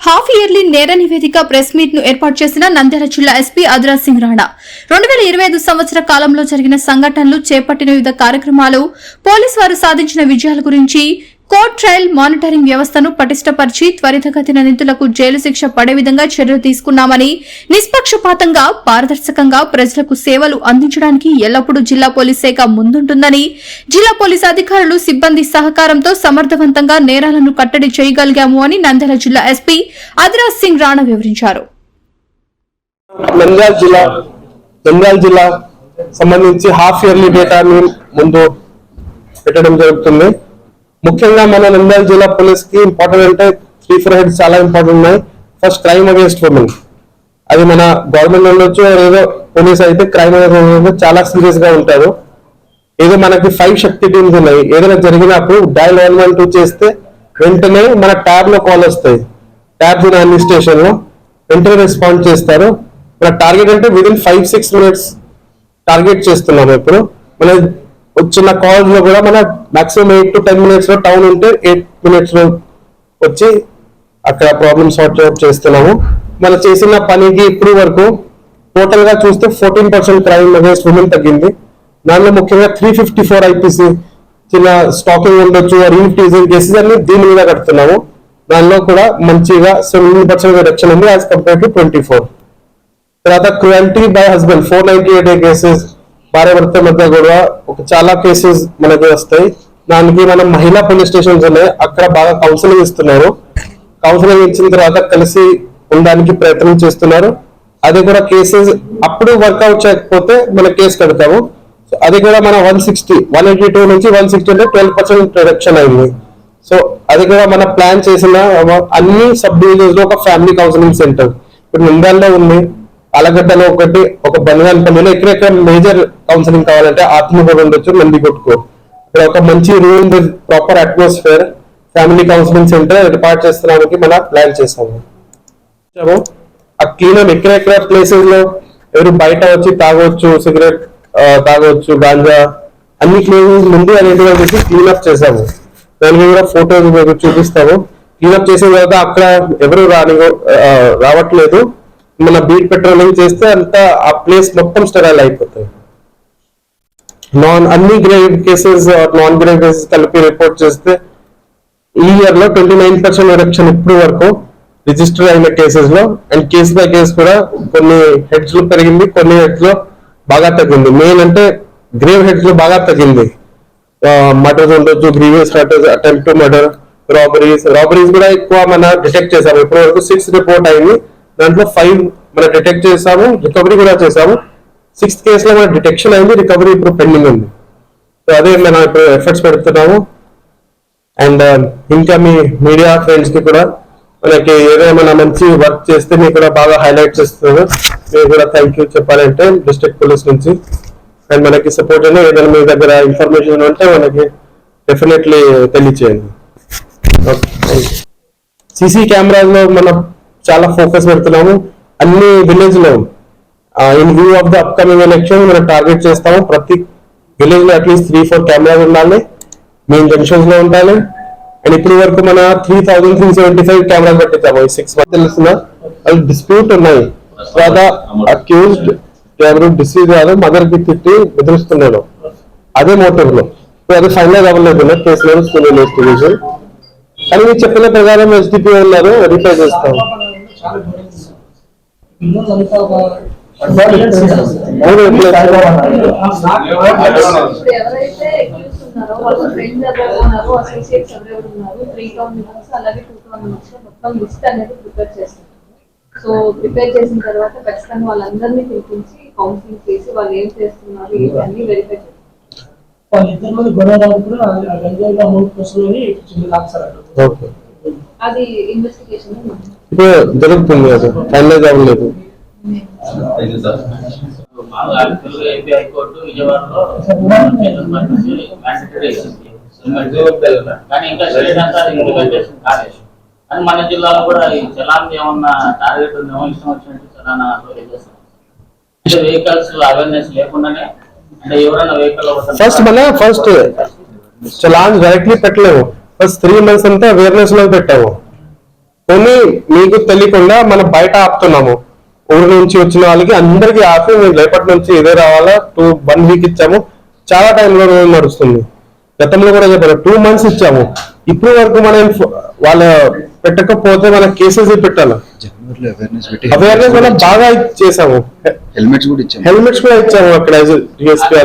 Half yearly నేర నివేదిక press మీట్ను ఏర్పాటు చేసిన నంద్యాల జిల్లా ఎస్పీ అద్రాజ్ సింగ్ రాణా. రెండు వేల ఇరవై ఐదు సంవత్సర కాలంలో జరిగిన సంఘటనలు చేపట్టిన వివిధ కార్యక్రమాలు పోలీసు వారు సాధించిన విజయాల గురించి కోర్ట్ ట్రయల్ మానిటరింగ్ వ్యవస్థను పటిష్టపరిచి త్వరితగతిన నిధులకు జైలు శిక్ష పడే విధంగా చర్యలు తీసుకున్నామని నిష్పక్షపాతంగా పారదర్శకంగా ప్రజలకు సేవలు అందించడానికి ఎల్లప్పుడూ జిల్లా పోలీస్ శాఖ ముందుంటుందని జిల్లా పోలీస్ అధికారులు సిబ్బంది సహకారంతో సమర్థవంతంగా నేరాలను కట్టడి చేయగలిగాము అని నంద్యాల జిల్లా ఎస్పీ అదిరాజ్ సింగ్ రాణా వివరించారు. సంబంధించి హాఫ్ ఇయర్లీ డేటాని ముందు పెట్టడం జరుగుతుంది. ముఖ్యంగా మన నంద్యాల జిల్లా పోలీస్కి ఇంపార్టెంట్ అంటే త్రీ ఫోర్ హెడ్స్ చాలా ఇంపార్టెంట్ ఉన్నాయి. ఫస్ట్ క్రైమ్ అగేన్స్ట్ ఉమెన్ అది మన గవర్నమెంట్ ఉండొచ్చు ఏదో పోలీస్ అయితే క్రైమ్ అగేన్స్ట్ చాలా సీరియస్గా ఉంటారు. ఏదో మనకి ఫైవ్ శక్తి టీమ్స్ ఉన్నాయి. ఏదైనా జరిగినప్పుడు డైల్ వన్ వన్ టూ చేస్తే వెంటనే మన ట్యాబ్లో కాల్ వస్తాయి. ట్యాబ్ ఉన్న అన్ని స్టేషన్లో వెంటనే రెస్పాండ్ చేస్తారు. మన టార్గెట్ అంటే within five six minutes target చేస్తున్నాము ఇప్పుడు. మన వచ్చిన కాల్స్లో కూడా మన మాక్సిమం ఎయిట్ టు టెన్ మినిట్స్లో టౌన్ ఉంటే ఎయిట్ మినిట్స్లో వచ్చి అక్కడ ప్రాబ్లమ్ సార్ట్ అవుట్ చేస్తున్నాము. మనం చేసిన పనికి ఇప్పుడు వరకు టోటల్గా చూస్తే fourteen percent crime against women తగ్గింది. దానిలో ముఖ్యంగా త్రీ ఫిఫ్టీ ఫోర్ ఐపీసీ చిన్న స్టాకింగ్ ఉండొచ్చు రీఫ్ టీజింగ్ కేసెస్ అన్ని దీని మీద కడుతున్నాము. దానిలో కూడా మంచిగా సెవెంటీన్ పర్సెంట్ రిడక్షన్ ఉంది as compare to twenty four తర్వాత cruelty by husband four ninety eight cases భార్య భర్త మధ్య కూడా ఒక చాలా కేసెస్ మనకి వస్తాయి. దానికి మనం మహిళా పోలీస్ స్టేషన్స్ ఉన్నాయి అక్కడ బాగా కౌన్సిలింగ్ ఇస్తున్నారు. కౌన్సిలింగ్ ఇచ్చిన తర్వాత కలిసి ఉండడానికి ప్రయత్నం చేస్తున్నారు. అది కూడా కేసెస్ అప్పుడు వర్కౌట్ చేయకపోతే మన కేసు కడతాము. సో అది కూడా మన one sixty one eighty two నుంచి వన్ సిక్స్టీ అంటే ట్వెల్వ్ పర్సెంట్ రిడక్షన్ అయింది. సో అది కూడా మన ప్లాన్ చేసిన అన్ని సబ్ డివిజన్స్లో ఒక ఫ్యామిలీ కౌన్సిలింగ్ సెంటర్ ఇప్పుడు నిందాల్లో ఉంది. అలగడ్డలో ఒకటి ఒక బనగానపల్లిలో ఎక్కడెక్కడ మేజర్ కౌన్సిలింగ్ కావాలంటే ఆత్మకూరు ఉండొచ్చు నందికొట్టుకో ఇక్కడ ఒక మంచి room proper atmosphere family counselling centre ఏర్పాటు చేస్తున్నానికి మన ప్లాన్ చేసాము ఆ క్లీనర్ ఎక్కడెక్కడ ప్లేసెస్లో? ఎవరు బయట వచ్చి తాగొచ్చు సిగరెట్ తాగొచ్చు గాంజా అన్ని ప్లేసెస్ ముందు అనేది వచ్చి క్లీనప్ చేసాము దానికి కూడా ఫోటోస్ మీకు చూపిస్తాము. క్లీనప్ చేసిన తర్వాత అక్కడ ఎవరు రాని రావట్లేదు. మన బీట్ పెట్రోలింగ్ చేస్తే అంతా ఆ ప్లేస్ మొత్తం స్టెరైల్ అయిపోతుంది. నాన్ అన్ని grave cases non grave cases కలిపి రిపోర్ట్ చేస్తే ఈ ఇయర్లో ట్వంటీ నైన్ పర్సెంట్ రిడక్షన్ ఇప్పుడు వరకు రిజిస్టర్ అయిన కేసెస్లో అండ్ కేసు బై కేసు కూడా కొన్ని హెడ్స్లో పెరిగింది కొన్ని హెడ్స్లో బాగా తగ్గింది. మెయిన్ అంటే గ్రేవ్ హెడ్స్లో బాగా తగ్గింది. మర్డర్స్ ఉండొచ్చు grievous murders attempt to murder robberies robberies కూడా ఎక్కువ మన డిటెక్ట్ చేశారు ఇప్పటి వరకు సిక్స్ రిపోర్ట్ అయింది. దాంట్లో ఫైవ్ మనం డిటెక్ట్ చేసాము రికవరీ కూడా చేసాము సిక్స్త్ కేసులో మన డిటెక్షన్ అయింది రికవరీ ఇప్పుడు పెండింగ్ ఉంది. సో అదే మనం ఇప్పుడు ఎఫర్ట్స్ పెడుతున్నాము. అండ్ ఇంకా మీ మీడియా ఫ్రెండ్స్కి కూడా మనకి ఏదైనా మంచి వర్క్ చేస్తే మీకు కూడా బాగా హైలైట్ చేస్తున్నారు. మీరు కూడా థ్యాంక్ యూ చెప్పాలంటే డిస్ట్రిక్ట్ పోలీస్ నుంచి. అండ్ మనకి సపోర్ట్ అయినా ఏదైనా మీ దగ్గర ఇన్ఫర్మేషన్ ఉంటే మనకి డెఫినెట్లీ తెలియచేయండి. సీసీ కెమెరాలో లో మనం చాలా ఫోకస్ పెడుతున్నాము. అన్ని విలేజ్లో in view of the upcoming election మనం టార్గెట్ చేస్తాము. ప్రతి విలేజ్లో at least three four cameras ఉండాలి. మెయిన్ జంక్షన్స్లో ఉండాలి. అండ్ ఇప్పుడు వరకు మన three thousand three seventy five cameras పెట్టించాము. Six month తెలిసిన వాళ్ళు డిస్ప్యూట్ ఉన్నాయి. తర్వాత అక్యూజ్డ్ ఎవరు డిసీజ్ కాదు మదర్కి తిట్టి బెదిరిస్తున్నాడు. అదే మోటివ్లో. అది ఫైనల్ అవ్వలేదు. కేసు లేదు స్కూల్ ఇన్వెస్టిగేషన్ కానీ మీరు చెప్పిన ప్రకారం ఎస్డిపి ఉన్నారు. వెరిఫై చేస్తాము. ఎవరైతే ఉన్నారో వాళ్ళ ఫ్రెండ్స్ ఎవరు ఉన్నారు అసోసియేట్స్ ఎవరెవరు ఉన్నారు త్రీ టౌన్ మెంబర్స్ అలాగే టూ టౌన్ మెంబర్స్ మొత్తం లిస్ట్ అనేది ప్రిపేర్ చేస్తారు సో ప్రిపేర్ చేసిన తర్వాత ఖచ్చితంగా వాళ్ళందరినీ పిలిపించి కౌన్సిలింగ్ చేసి వాళ్ళు ఏం చేస్తున్నారు ఇవన్నీ వెరిఫై చేస్తారు. వాళ్ళిద్దరి మంది అది ఇన్వెస్టిగేషన్ ఇప్పుడు జరుగుతుంది అది. ఫైనల్ అవ్వలేదు కానీ మన జిల్లాలో కూడా ఈ చలాన్ ఏమన్నా టార్గెట్ ఉందేమో ఇష్టం వచ్చినట్టు చలానా చేస్తాం అంటే వెహికల్స్ అవేర్నెస్ లేకుండానే అంటే ఎవరైనా వెహికల్ ఫస్ట్ మన ఫస్ట్ చలాన్ డైరెక్ట్లీ పెట్టలేము ఫస్ట్ త్రీ మంత్స్ అంతా అవేర్నెస్లో పెట్టాము కొన్ని మీకు తెలియకుండా మనం బయట ఆపుతున్నాము. ఊరు నుంచి వచ్చిన వాళ్ళకి అందరికి ఆపి మేము రేపటి నుంచి ఇదే రావాలా? టూ వన్ వీక్ ఇచ్చాము. చాలా టైంలో నడుస్తుంది. గతంలో కూడా చెప్పారు టూ మంత్స్ ఇచ్చాము. ఇప్పుడు వరకు మనం వాళ్ళ పెట్టకపోతే మన కేసెస్ పెట్టాలి? అవేర్నెస్ మనం బాగా చేసాము హెల్మెట్స్ కూడా ఇచ్చాము హెల్మెట్స్ కూడా ఇచ్చాము అక్కడ డిఎస్పీ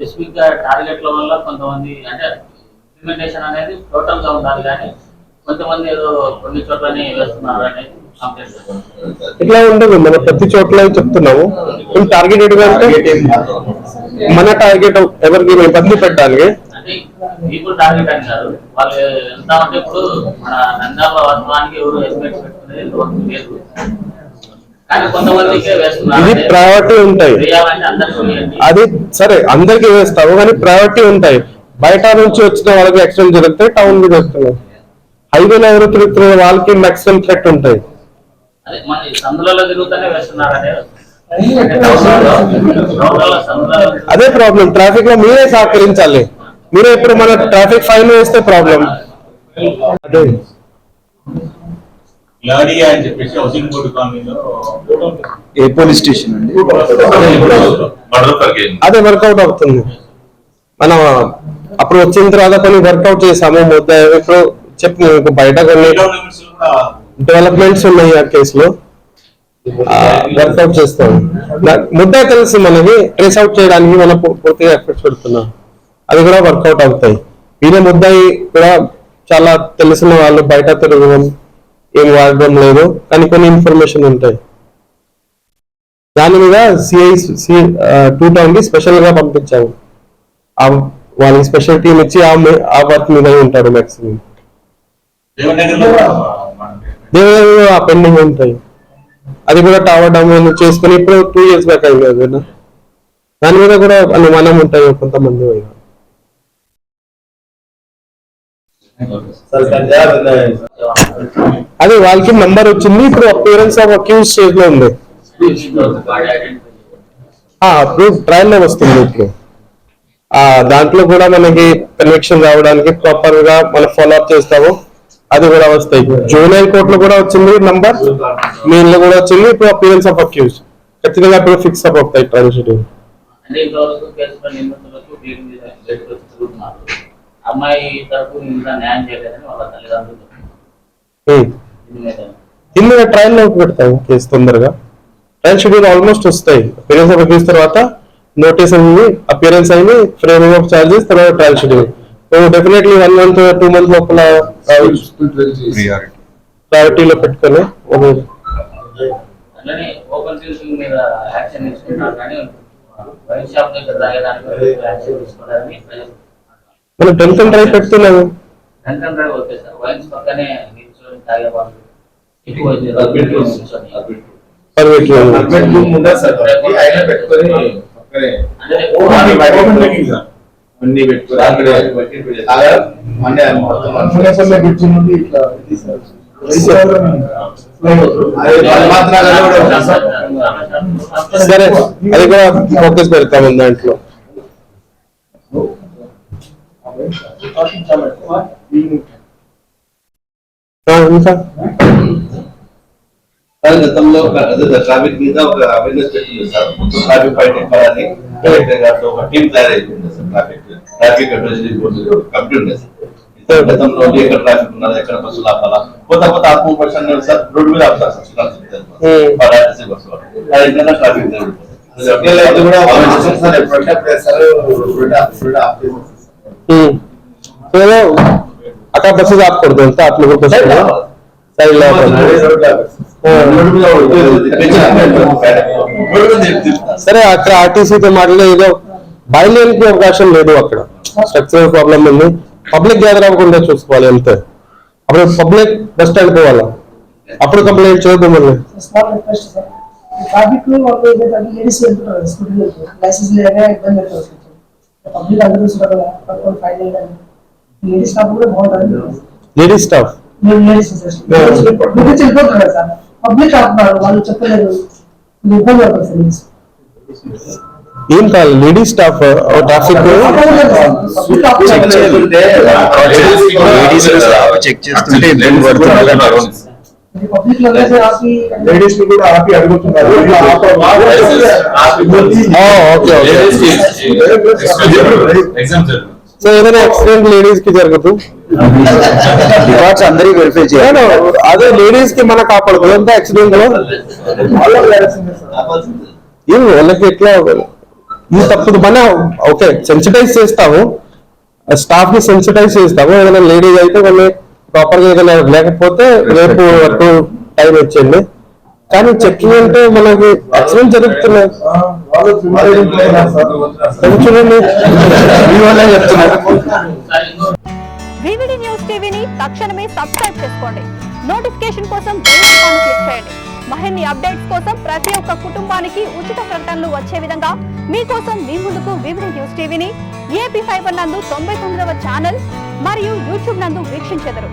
స్పెసిఫిక్గా టార్గెట్ల వల్ల కొంతమంది అంటే ఇంప్లిమెంటేషన్ అనేది టోటల్గా ఉండాలి కానీ కొంతమంది ఏదో కొన్ని చోట్లనే వేస్తున్నారు అనేది ఇట్లా ఉండదు. మన ప్రతి చోట్ల చెప్తున్నాము. టార్గెటెడ్గా అంటే మన టార్గెట్ ఎవరికి మేము ఇబ్బంది పెట్టాలి? పీపుల్ టార్గెట్ అని కాదు. వాళ్ళు ఎంత అంటే ఇప్పుడు మన నంద్యాల వాస్తవానికి ఎవరు పెట్టుకునేది లేదు. వేస్తున్నారు. ఇది ప్రయారిటీ ఉంటాయి. అది సరే అందరికి వేస్తాము కానీ ప్రయారిటీ ఉంటాయి. బయట నుంచి వచ్చిన వాళ్ళకి యాక్సిడెంట్ జరిగితే టౌన్ మీద వస్తున్నాయి హైవేలో ఎవరు తిరుగుతున్న వాళ్ళకి మాక్సిమం థ్రెట్ ఉంటాయి. అదే ప్రాబ్లం ట్రాఫిక్లో మీరే సహకరించాలి. మీరే ఇప్పుడు మన ట్రాఫిక్ ఫైన్ వేస్తే ప్రాబ్లం అదే. ఏ పోలీస్ స్టేషన్ అండి? అదే వర్కౌట్ అవుతుంది. మనం అప్పుడు వచ్చిన తర్వాత కొన్ని వర్కౌట్ చేసాము ఇప్పుడు చెప్పు మీకు బయట కొన్ని డెవలప్మెంట్స్ ఉన్నాయి ఆ కేసులో వర్కౌట్ చేస్తాం. ముద్ద తెలుసు మనకి ట్రేస్ అవుట్ చేయడానికి మనం పూర్తిగా ఎఫర్ట్స్ పెడుతున్నాం. అది కూడా వర్కౌట్ అవుతాయి. ఈయన ముద్దాయి కూడా చాలా తెలిసిన వాళ్ళు బయట తిరగడం ఏం వాడడం లేదు కానీ కొన్ని ఇన్ఫర్మేషన్ ఉంటాయి. దాని మీద సిఐ టూ టౌన్కి స్పెషల్గా పంపించాము. వాళ్ళకి స్పెషల్ టీం ఇచ్చి ఆ వర్క్ మీద ఉంటారు మాక్సిమం దేవనగర్లో ఆ పెండింగ్ ఉంటాయి. అది కూడా టవర్ డౌన్ చేసుకుని ఇప్పుడు టూ ఇయర్స్ బ్యాక్ అయింది అది. దాని మీద కూడా అనుమానం ఉంటాయి కొంతమంది మీద. అది వాళ్ళకి నంబర్ వచ్చింది ఇప్పుడు అపియరెన్స్ ఆఫ్ అక్యూజ్ స్టేజ్లో ఉంది. ట్రయల్లో వస్తుంది ఇప్పుడు. ఆ దాంట్లో కూడా మనకి కన్విక్షన్ రావడానికి ప్రాపర్గా మనం ఫాలో అప్ చేస్తాము. అది కూడా వస్తాయి. జూనియర్ కోర్ట్లో కూడా వచ్చింది నంబర్ మెయిన్ కూడా వచ్చింది. ఇప్పుడు అపియరెన్స్ ఆఫ్ అక్యూజ్ ఖచ్చితంగా ఇప్పుడు ఫిక్స్ అప్ అవుతాయి మీద కింద ట్రయల్లో పెడతాం కేసు తొందరగా. ట్రయల్ షెడ్యూల్ ఆల్మోస్ట్ వస్తాయి. ఆఫ్ అక్యూజ్ తర్వాత నోటీస్ అయింది అపియరెన్స్ అయింది ఫ్రేమింగ్ ఆఫ్ చార్జెస్ తర్వాత trial schedule definitely one month two month లోపల ప్రియారిటీ ప్రయారిటీలో పెట్టుకొని ఒక- అట్లనే ఓపెన్ డ్రింకింగ్ మీద యాక్షన్ తీసుకుంటున్నారు కానీ వైన్ షాప్ దగ్గర తాగేదానికి యాక్షన్ తీసుకోవడానికి ప్రజలు మనం టెన్త్ డ్రైవ్ పెడుతున్నాము డ్రైవ్ ఓకే సార్. ఉందా? ఆయన పెట్టుకొని పక్కనే అంటే ఓపెన్ డ్రింకింగ్ సార్. అన్ని పెట్టుకొని అక్కడే తాగా, అన్నీ మొత్తం మునపల్లె బ్రిడ్జి నుండి ఇట్లా తీశారు. అదే వాళ్ళు మాత్రం అలా కూడా ఉంది సార్. సరే అది కూడా ఫోకస్ పెడతాము దాంట్లో ఆ, ఇంకా సార్ గతంలో ట్రాఫిక్ మీద ఒక అవేర్నెస్ పెట్టింది సార్. మొత్తం ట్రాఫిక్ ఫైట్ ఎక్కాలని కలెక్టర్ గారితో ఒక టీం తయారైపోయింది sir traffic traffic advisory board committee ఉండే సార్. గతంలో అక్కడ బస్సు ఆపకూడదు అట్లా సైడ్ మీద తిప్పుతారు. సరే అక్కడ ఆర్టీసీతో మాట్లాడే ఏదో బయలుదేరికి అవకాశం లేదు అక్కడ. స్ట్రక్చరల్ ప్రాబ్లం ఉంది. పబ్లిక్ గ్యాదర్ అవ్వకుండా చూసుకోవాలి అంతే. అప్పుడు పబ్లిక్ బస్ స్టాండ్ పోవాలా? అప్పుడు కంప్లైంట్ చేయొద్దు మళ్ళీ. ట్రాఫిక్ లైసెన్స్ ఇబ్బంది పబ్లిక్ అందరూ లేడీస్ స్టాఫ్ మేము వెళ్ళిపోతున్నారు సార్ పబ్లిక్ ఆపుతున్నారు వాళ్ళు చెప్పలేదు ఇబ్బంది అవుతుంది సార్ ఏం కాదు లేడీస్ స్టాఫ్ ట్రాఫిక్ చెక్ చేస్తుంటే లేడీస్ కూడా ఆపి అడుగుతున్నారు ఓకే సో ఏదైనా యాక్సిడెంట్ లేడీస్కి జరగదు. రికార్డ్స్ అందరికి వెరిఫై చేయాలి. అదే లేడీస్కి మన కాపాడదు ఎంత యాక్సిడెంట్లో? ఏం వాళ్ళకి ఎట్లా ఈ తప్పుడు మన ఓకే సెన్సిటైజ్ చేస్తాము స్టాఫ్ని సెన్సిటైజ్ చేస్తాము ఏదైనా లేడీస్ అయితే వాళ్ళు ప్రాపర్గా ఏదైనా లేకపోతే రేపు వరకు టైం ఇచ్చేయండి కానీ చెక్కింగ్ అంటే మనకి యాక్సిడెంట్ జరుగుతున్నాయి చూడండి వివిడి న్యూస్ టీవీని తక్షణమే సబ్స్క్రైబ్ చేసుకోండి. నోటిఫికేషన్ కోసం బెల్ ఐకాన్ క్లిక్ చేయండి. మరిన్ని అప్డేట్స్ కోసం ప్రతి ఒక్క కుటుంబానికి ఉచిత ప్రకటనలు వచ్చే విధంగా మీకోసం మీ ముందుకు వివిడి న్యూస్ టీవీని ఏపీ ఫైబర్ నందు తొంభై తొమ్మిదవ ఛానల్ మరియు యూట్యూబ్ నందు వీక్షించెదరు.